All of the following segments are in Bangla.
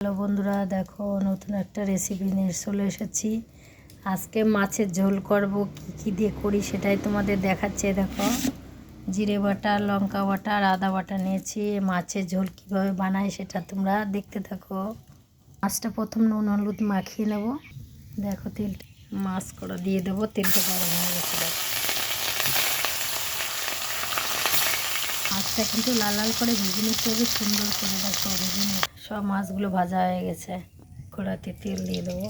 হ্যালো বন্ধুরা, দেখো নতুন একটা রেসিপি নিয়ে চলে এসেছি। আজকে মাছের ঝোল করব, কি কি দিয়ে করি সেটাই তোমাদের দেখাচ্ছে, দেখো। জিরে বাটা, লঙ্কা বাটা আদা বাটা নিয়েছি। মাছের ঝোল কীভাবে বানাই সেটা তোমরা দেখতে থাকো। মাছটা প্রথম নুন হলুদ মাখিয়ে নেব। দেখো তেল মাছ করা দিয়ে দেবো, তেলটা গরম হয়ে গেছে, দেখো। মাছটা কিন্তু লাল লাল করে ভেজে নিতে হবে সুন্দর করে দেখো ভেজে সব মাছগুলো ভাজা হয়ে গেছে। কড়াতে তেল দিয়ে দেবো।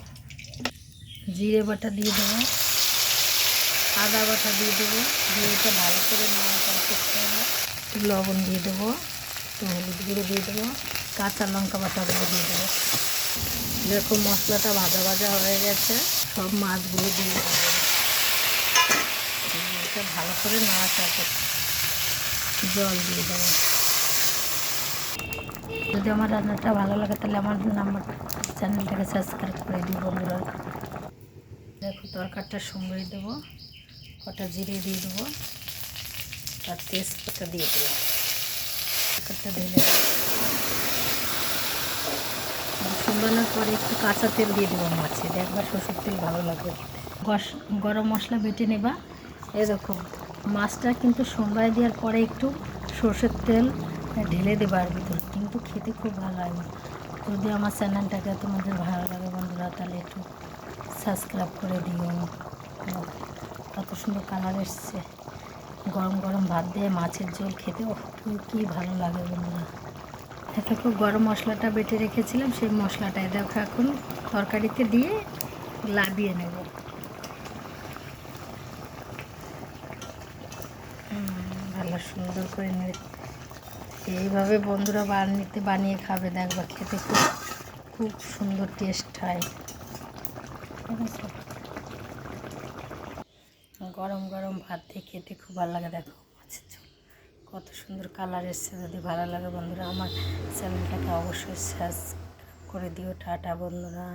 জিরে বাটা দিয়ে দেবো। আদা বাটা দিয়ে দেবো। দিয়ে এটা ভালো করে নাড়াচাড়া করতে হবে। একটু লবণ দিয়ে দেবো। একটু হলুদ গুঁড়ো দিয়ে দেবো। কাঁচা লঙ্কা বাটাগুলো দিয়ে দেবো। দেখো মশলাটা ভাজা ভাজা হয়ে গেছে। সব মাছগুলো দিয়ে দেবো। ভালো করে নাড়াচাড়া করতে জল দিয়ে দেবো। যদি আমার রান্নাটা ভালো লাগে, তাহলে আমার নাম্বার চ্যানেলটাকে সাবস্ক্রাইব করে দিই বন্ধুরা। দেখো, তরকারটা সঙ্গে দেবো। কটা জিরে দিয়ে দেবো। আর তেজপাতা দিয়ে দেবো। তরকারটা ঢেলে দেবো সুন্দরানোর পরে একটু কাঁচা তেল দিয়ে দেবো মাছে। দেখবার শ্বশুর তেল ভালো লাগবে গরম মশলা বেটে নেবা। এ দেখো মাছটা কিন্তু সোমবাই দেওয়ার পরে একটু সর্ষের তেল ঢেলে দেবো আর ভিতরে। কিন্তু খেতে খুব ভালো লাগে যদি আমার চ্যানেলটাকে তোমাদের ভালো লাগে বন্ধুরা, তাহলে একটু সাবস্ক্রাইব করে দিও। কত সুন্দর কালার এসছে। গরম গরম ভাত দিয়ে মাছের ঝোল খেতে কী ভালো লাগে বন্ধুরা। খুব গরম মশলাটা বেটে রেখেছিলাম, সেই মশলাটা দেখো এখন তরকারিতে দিয়ে লাবিয়ে নেব। ভালো সুন্দর করে নেড়ে। এইভাবে বন্ধুরা বানিয়ে বানিয়ে খাবে, দেখবা খেতে খুব খুব সুন্দর টেস্ট হয়। গরম গরম ভাত দিয়ে খেতে খুব ভালো লাগে, দেখো। মাছের ঝোল কত সুন্দর কালার এসছে, যদি ভালো লাগে বন্ধুরা আমার চ্যানেলটাকে অবশ্যই সাবস্ক্রাইব করে দিও। টাটা বন্ধুরা।